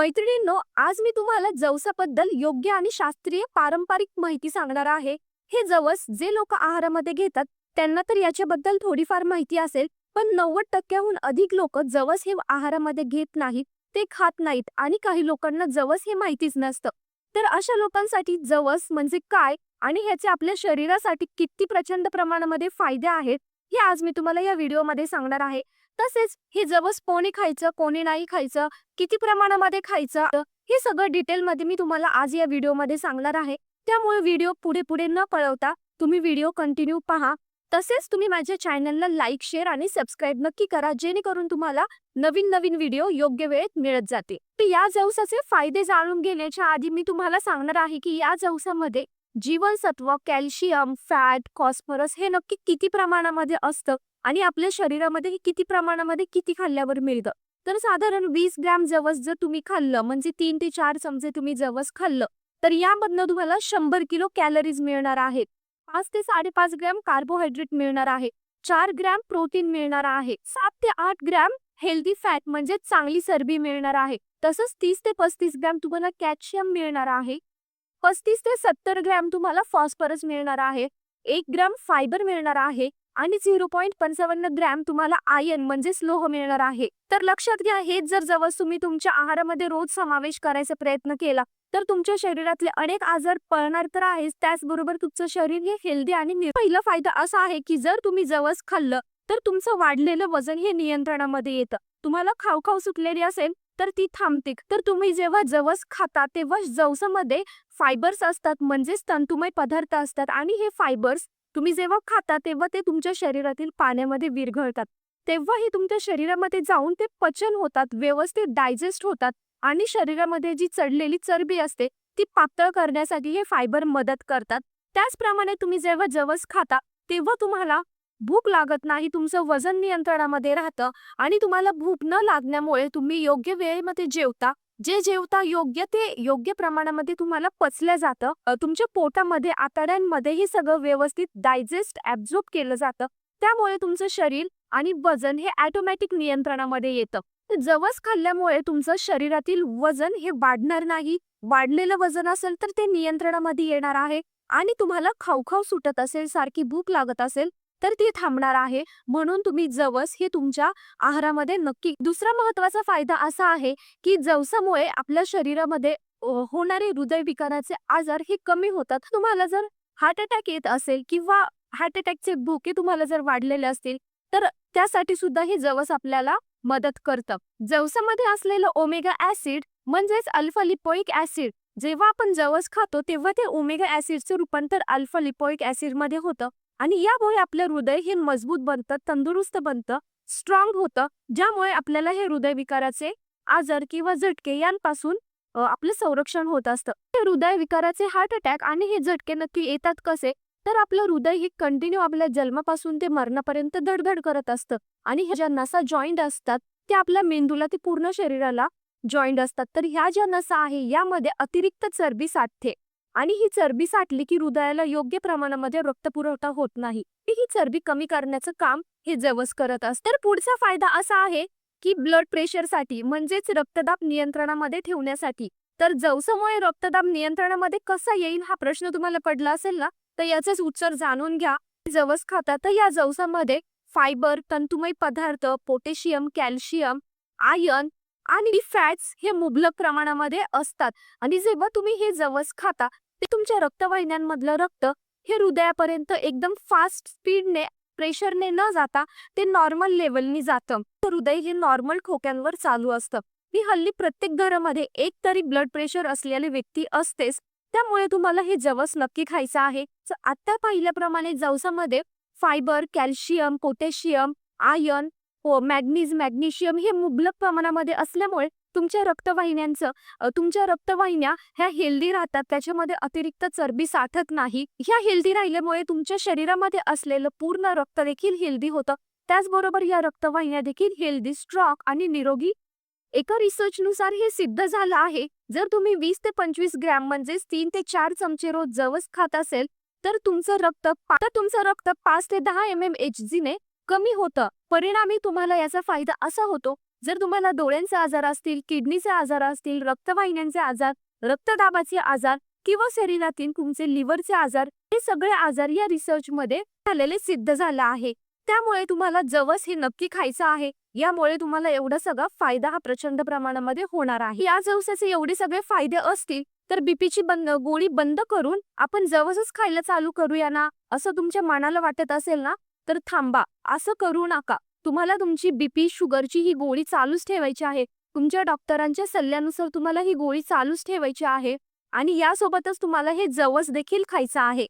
मैत्रिणींनो आज मी तुम्हाला जवसाबद्दल योग्य आणि शास्त्रीय पारंपरिक माहिती सांगणार आहे. हे जवस जे लोक आहारामध्ये घेतात त्यांना तर याच्याबद्दल थोडीफार माहिती असेल पण नव्वद टक्क्याहून अधिक लोक जवस हे आहारामध्ये घेत नाहीत ते खात नाहीत आणि काही लोकांना जवस हे माहितीच नसतं. तर अशा लोकांसाठी जवस म्हणजे काय आणि ह्याचे आपल्या शरीरासाठी किती प्रचंड प्रमाणामध्ये फायदे आहेत हे आज मी तुम्हाला या व्हिडिओमध्ये सांगणार आहे. तसेच हे जवस कोणी खायचं कोणी नाही खायचं किती प्रमाणामध्ये खायचं हे सगळं डिटेलमध्ये मी तुम्हाला आज या व्हिडिओमध्ये सांगणार आहे. त्यामुळे व्हिडिओ पुढे पुढे न पळवता तुम्ही व्हिडिओ कंटिन्यू पहा. तसेच तुम्ही माझ्या चॅनलला लाईक शेअर आणि सबस्क्राईब नक्की करा जेणेकरून तुम्हाला नवीन नवीन व्हिडिओ योग्य वेळेत मिळत जाते तर या जवसाचे फायदे जाणून घेण्याच्या आधी मी तुम्हाला सांगणार आहे की या जवसामध्ये जीवनसत्व कॅल्शियम फॅट फॉस्फरस हे नक्की किती प्रमाणामध्ये असतं? आणि आपल्या शरीरामध्ये हे किती प्रमाणामध्ये किती खाल्ल्यावर मिळतं? तर साधारण वीस ग्रॅम जवस जर तुम्ही खाल्लं म्हणजे तीन ते चार चमचे तुम्ही जवस खाल्लं तर यामधनं तुम्हाला शंभर किलो कॅलरीज मिळणार आहेत. पाच ते साडेपाच ग्रॅम कार्बोहायड्रेट मिळणार आहे. चार ग्रॅम प्रोटीन मिळणार आहे. सात ते आठ ग्रॅम हेल्दी फॅट म्हणजे चांगली चरबी मिळणार आहे. तसंच तीस ते पस्तीस ग्रॅम तुम्हाला कॅल्शियम मिळणार आहे. पस्तीस ते सत्तर ग्रॅम तुम्हाला फॉस्फरस मिळणार आहे. एक ग्रॅम फायबर मिळणार आहे. आणि झिरो पॉईंट पंचावन्न ग्रॅम तुम्हाला आयन म्हणजेच लोह मिळणार आहे. तर लक्षात घ्या हेच जर जवळ तुम्ही तुमच्या आहारामध्ये रोज समावेश करायचा प्रयत्न केला तर तुमच्या शरीरातले अनेक आजार पळणार तर आहेच. त्याचबरोबर तुमचं शरीर हे हेल्दी आणि नि- पहिला फायदा असा आहे की जर तुम्ही जवस खाल्लं तर तुमचं वाढलेलं वजन हे नियंत्रणामध्ये येतं. तुम्हाला खाऊ सुटलेली असेल तर ती थांबते. तर तुम्ही जेव्हा जवस खाता तेव्हा जवसामध्ये फायबर्स असतात म्हणजेच तंतुमय पदार्थ असतात आणि हे फायबर्स तुम्ही जेव्हा खाता तेव्हा ते तुमच्या शरीरातील पाण्यामध्ये विरघळतात. तेव्हाही तुमच्या शरीरामध्ये जाऊन ते पचन होतात व्यवस्थित डायजेस्ट होतात आणि शरीरामध्ये जी चढलेली चरबी असते ती पातळ करण्यासाठी हे फायबर मदत करतात. त्याचप्रमाणे तुम्ही जेव्हा जवस खाता तेव्हा तुम्हाला भूक लागत नाही तुमचं वजन नियंत्रणामध्ये राहतं आणि तुम्हाला भूक न लागण्यामुळे तुम्ही योग्य वेळेमध्ये जेवता जे जेवता योग्य ते योग्य प्रमाणामध्ये तुम्हाला पचलं जातं. तुमच्या पोटामध्ये आतड्यांमध्ये हे सगळं व्यवस्थित डायजेस्ट ऍब्झॉर्ब केलं जातं. त्यामुळे तुमचं शरीर आणि वजन हे ॲटोमॅटिक नियंत्रणामध्ये येतं. जवस खाल्ल्यामुळे तुमचं शरीरातील वजन हे वाढणार नाही. वाढलेलं वजन असेल तर ते नियंत्रणामध्ये येणार आहे. आणि तुम्हाला खाऊखाऊ सुटत असेल सारखी भूक लागत असेल तर ती थांबणार आहे. म्हणून तुम्ही जवस हे तुमच्या आहारामध्ये नक्की दुसरा महत्त्वाचा फायदा असा आहे की जवसामुळे आपल्या शरीरामध्ये होणारे हृदयविकाराचे आजार हे कमी होतात. तुम्हाला जर हार्ट अटॅक येत असेल किंवा हार्ट अटॅकचे भोके तुम्हाला जर वाढलेले असतील तर त्यासाठी सुद्धा हे जवस आपल्याला मदत करतं. जवसामध्ये असलेलं ओमेगा ऍसिड म्हणजेच अल्फा लिपोइक ऍसिड जेव्हा आपण जवस खातो तेव्हा ते ओमेगा ऍसिडचे रूपांतर अल्फा लिपोइक ऍसिडमध्ये होतं. आणि यामुळे आपलं हृदय हे मजबूत बनतं तंदुरुस्त बनतं स्ट्रॉंग होतं ज्यामुळे आपल्याला हे हृदयविकाराचे आजार किंवा झटके यांपासून आपलं संरक्षण होत असतं. हे हृदयविकाराचे हार्ट अटॅक आणि हे झटके नक्की येतात कसे? तर आपलं हृदय हे कंटिन्यू आपल्या जन्मापासून ते मरणापर्यंत धडधड करत असतं आणि ह्या ज्या नसा जॉईंट असतात त्या आपल्या मेंदूला ते पूर्ण शरीराला जॉईंट असतात. तर ह्या ज्या नसा आहे यामध्ये अतिरिक्त चरबी साठते. आणि ही चरबी साठली की हृदयाला योग्य प्रमाणामध्ये रक्तपुरवठा होत नाही. ही चरबी कमी करण्याचं काम हे जवस करत असत. तर पुढचा फायदा असा आहे की ब्लड प्रेशरसाठी म्हणजेच रक्तदाब नियंत्रणामध्ये ठेवण्यासाठी तर जवसामुळे रक्तदाब नियंत्रणामध्ये कसा येईल हा प्रश्न तुम्हाला पडला असेल ना तर याचेच उत्तर जाणून घ्या. जवस खाता तर या जवसामध्ये फायबर तंतुमय पदार्थ पोटॅशियम कॅल्शियम आयर्न आणि फॅट्स हे मुबलक प्रमाणामध्ये असतात. आणि जेव्हा तुम्ही हे जवस खाता ते तुमच्या रक्तवाहिन्यांमधलं रक्त हे हृदयापर्यंत एकदम फास्ट स्पीडने प्रेशरने न जाता ते नॉर्मल लेवलनी जातं. तर हृदय हे नॉर्मल खोक्यांवर चालू असतं. मी हल्ली प्रत्येक घरामध्ये एक तरी ब्लड प्रेशर असलेली व्यक्ती असतेच. त्यामुळे तुम्हाला हे जवस नक्की खायचं आहे. तर आता पाहिल्याप्रमाणे जवसामध्ये फायबर कॅल्शियम पोटॅशियम आयर्न हो मॅग्नीज मॅग्नेशियम हे मुबलक प्रमाणामध्ये असल्यामुळे तुमच्या रक्तवाहिन्यांचं तुमच्या रक्तवाहिन्या ह्या हेल्दी राहतात. त्याच्यामध्ये अतिरिक्त चरबी साठत नाही. ह्या हेल्दी राहिल्यामुळे तुमच्या शरीरामध्ये असलेलं पूर्ण रक्त देखील हेल्दी होतं. त्याचबरोबर या रक्तवाहिन्या देखील हेल्दी स्ट्रॉंग आणि निरोगी. एका रिसर्चनुसार हे सिद्ध झालं आहे जर तुम्ही वीस ते पंचवीस ग्रॅम म्हणजेच तीन ते चार चमचे रोज जवस खात असेल तर तुमचं रक्त तर तुमचं रक्त पाच ते दहा एम एम एच जीने कमी होतं. परिणामी तुम्हाला याचा फायदा असा होतो जर तुम्हाला डोळ्यांचे आजार असतील किडनीचे आजार असतील रक्तवाहिन्यांचे आजार रक्तदाबाचे आजार किंवा शरीरातील तुमचे लिव्हरचे आजार हे सगळे आजार या रिसर्चमध्ये झालेले सिद्ध झालं आहे. त्यामुळे तुम्हाला जवस हे नक्की खायचं आहे. यामुळे तुम्हाला एवढा सगळा फायदा हा प्रचंड प्रमाणामध्ये होणार आहे. या जवसाचे एवढे सगळे फायदे असतील तर बीपीची बंद गोळी बंद करून आपण जवसच खायला चालू करूया ना? असं तुमच्या मनाला वाटत असेल ना? तर थांबा असं करू नका. तुम्हाला तुमची बीपी शुगरची ही गोळी चालूच ठेवायची आहे. तुमच्या डॉक्टरांच्या सल्ल्यानुसार तुम्हाला ही गोळी चालूच ठेवायची आहे आणि यासोबतच तुम्हाला हे जवस देखील खायचं आहे.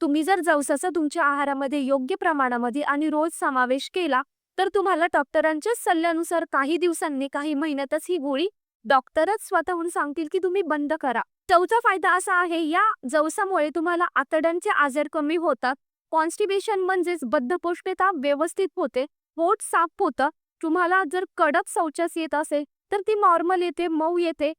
तुम्ही जर जवसाचा तुमच्या आहारामध्ये योग्य प्रमाणामध्ये आणि रोज समावेश केला तर तुम्हाला डॉक्टरांच्या सल्ल्यानुसार काही दिवसांनी काही महिन्यातच ही गोळी डॉक्टरच स्वतःहून सांगतील की तुम्ही बंद करा. चौथा फायदा असा आहे या जवसामुळे तुम्हाला आतड्यांचे आजार कमी होतात कॉन्स्टिबेशन म्हणजेच बद्धकोष्ठता व्यवस्थित होते पोट साफ होतं तुम्हाला जर कडक शौचास येत असेल तर ती नॉर्मल येते मऊ येते.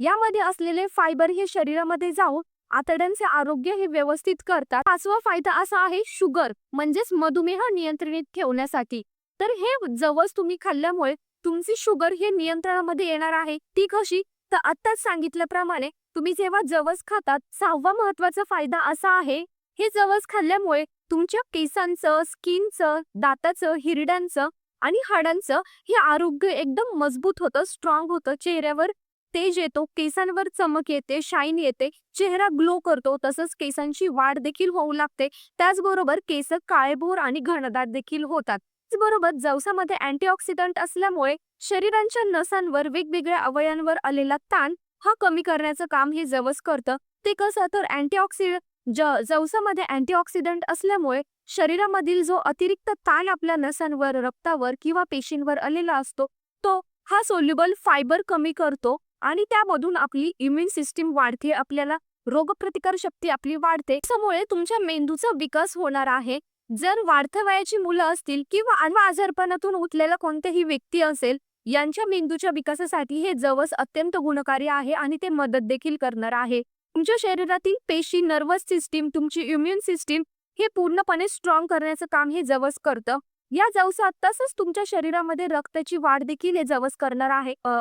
यामध्ये असलेले फायबर हे शरीरामध्ये जाऊन आतड्यांचे आरोग्य हे व्यवस्थित करतात. पाचवा फायदा असा आहे शुगर म्हणजेच मधुमेह नियंत्रित ठेवण्यासाठी. तर हे जवस तुम्ही खाल्ल्यामुळे तुमची शुगर हे नियंत्रणामध्ये येणार आहे. ती कशी? तर आत्ताच सांगितल्याप्रमाणे तुम्ही जेव्हा जवस खातात सहावा महत्त्वाचा फायदा असा आहे हे जवस खाल्ल्यामुळे तुमच्या केसांचं स्किनचं दाताचं हिरड्यांचं आणि हाडांचं हे आरोग्य एकदम मजबूत होतं स्ट्रॉंग होतं. चेहऱ्यावर तेज येतो केसांवर चमक येते शाईन येते चेहरा ग्लो करतो. तसंच केसांची वाढ देखील होऊ लागते. त्याचबरोबर केस काळेभोर आणि घनदाट देखील होतात. त्याचबरोबर जवसामध्ये अँटीऑक्सिडंट असल्यामुळे शरीरांच्या नसांवर वेगवेगळ्या अवयांवर आलेला ताण हा कमी करण्याचं काम हे जवस करतं. ते कसं? तर अँटीऑक्सिडंट ज जवसामध्ये अँटीऑक्सिडंट असल्यामुळे शरीरामधील जो अतिरिक्त ताण आपल्या नसांवर रक्तावर किंवा पेशींवर आलेला असतो तो हा सोल्युबल फायबर कमी करतो आणि त्यामधून आपली इम्युन सिस्टीम वाढते आपल्याला रोगप्रतिकार शक्ती आपली वाढते. त्यामुळे तुमच्या मेंदूचा विकास होणार आहे. जर वाढत्या वयाची मुलं असतील किंवा अन्न आजारपणातून उठलेला कोणतेही व्यक्ती असेल यांच्या मेंदूच्या विकासासाठी हे जवस अत्यंत गुणकारी आहे आणि ते मदत देखील करणार आहे. तुमच्या शरीरातील पेशी नर्वस सिस्टीम तुमची इम्युन सिस्टीम हे पूर्णपणे स्ट्रॉंग करण्याचं काम हे जवस करतं. या जवसात तसंच तुमच्या शरीरामध्ये रक्ताची वाढ देखील हे जवस करणार आहे. अ,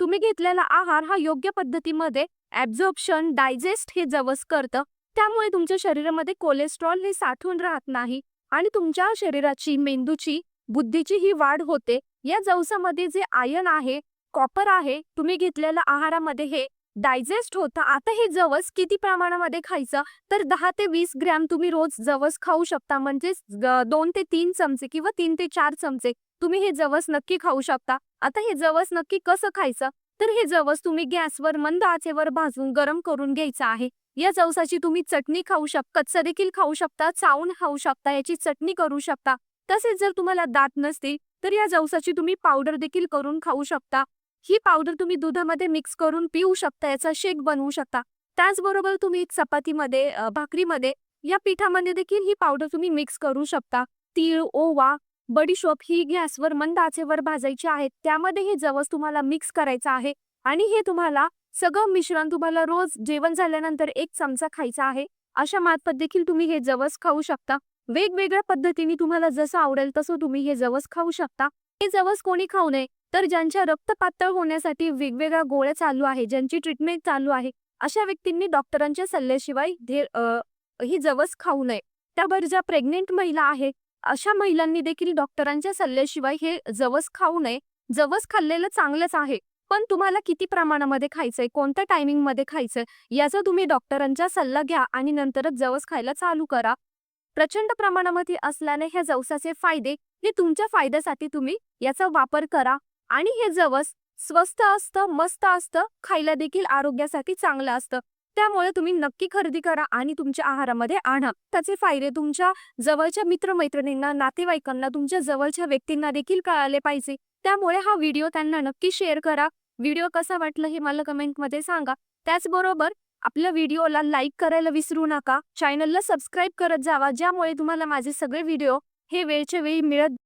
तुम्ही घेतलेला आहार हा योग्य पद्धतीमध्ये ऍब्झॉर्प्शन डायजेस्ट हे जवस करतं. त्यामुळे तुमच्या शरीरामध्ये कोलेस्ट्रॉल हे साठून राहत नाही आणि तुमच्या शरीराची मेंदूची बुद्धीची ही वाढ होते. या जवसामध्ये जे आयन आहे कॉपर आहे तुम्ही घेतलेल्या आहारामध्ये हे डायजेस्ट होतं. आता हे जवस किती प्रमाणामध्ये खायचं? तर दहा ते वीस ग्रॅम तुम्ही रोज जवस खाऊ शकता. म्हणजेच दोन ते तीन चमचे किंवा तीन ते चार चमचे तुम्ही हे जवस नक्की खाऊ शकता. आता हे जवस नक्की कसं खायचं? तर हे जवस तुम्ही गॅसवर मंद आचेवर भाजून गरम करून घ्यायचं आहे. या जवसाची तुम्ही चटणी खाऊ शकता कच्चं देखील खाऊ शकता चावून खाऊ शकता याची चटणी करू शकता. तसेच जर तुम्हाला दात नसतील तर या जवसाची तुम्ही पावडर देखील करून खाऊ शकता. ही पावडर तुम्ही दुधामध्ये मिक्स करून पिऊ शकता याचा शेक बनवू शकता. त्याचबरोबर तुम्ही चपातीमध्ये भाकरीमध्ये या पिठामध्ये देखील ही पावडर तुम्ही मिक्स करू शकता. तीळ ओवा बडीशोप ही गॅसवर मंद आचेवर भाजायची आहे. त्यामध्ये हे जवस तुम्हाला मिक्स करायचं आहे आणि हे तुम्हाला सगळं मिश्रण तुम्हाला रोज जेवण झाल्यानंतर एक चमचा खायचा आहे. अशा मार्फत देखील तुम्ही हे जवस खाऊ शकता. वेगवेगळ्या पद्धतीने तुम्हाला जसं आवडेल तसं तुम्ही हे जवस खाऊ शकता. हे जवस कोणी खाऊ नये. तर ज्यांच्या रक्त पातळ होण्यासाठी वेगवेगळ्या गोळ्या चालू आहे ज्यांची ट्रीटमेंट चालू आहे अशा व्यक्तींनी डॉक्टरांच्या सल्ल्याशिवाय धे ही जवस खाऊ नये. त्यावर ज्या प्रेग्नेंट महिला आहे अशा महिलांनी देखील डॉक्टरांच्या सल्ल्याशिवाय हे जवस खाऊ नये. जवस खाल्लेलं चांगलंच आहे पण तुम्हाला किती प्रमाणामध्ये खायचंय कोणत्या टायमिंगमध्ये खायचंय याचा तुम्ही डॉक्टरांचा सल्ला घ्या आणि नंतरच जवस खायला चालू करा. प्रचंड प्रमाणामध्ये असल्याने ह्या जवसाचे फायदे हे तुमच्या फायद्यासाठी तुम्ही याचा वापर करा. आणि हे जवस स्वस्त असतं मस्त असतं खायला देखील आरोग्यासाठी चांगलं असतं. त्यामुळे तुम्ही नक्की खरेदी करा आणि तुमच्या आहारामध्ये आणा. त्याचे फायदे तुमच्या जवळच्या मित्रमैत्रिणींना नातेवाईकांना तुमच्या जवळच्या व्यक्तींना देखील कळाले पाहिजे. त्यामुळे हा व्हिडिओ त्यांना नक्की शेअर करा. व्हिडिओ कसा वाटलं हे मला कमेंटमध्ये सांगा. त्याचबरोबर आपल्या व्हिडिओला लाईक करायला विसरू नका. चॅनलला सबस्क्राईब करत जावा ज्यामुळे तुम्हाला माझे सगळे व्हिडिओ हे वेळच्या वेळी मिळत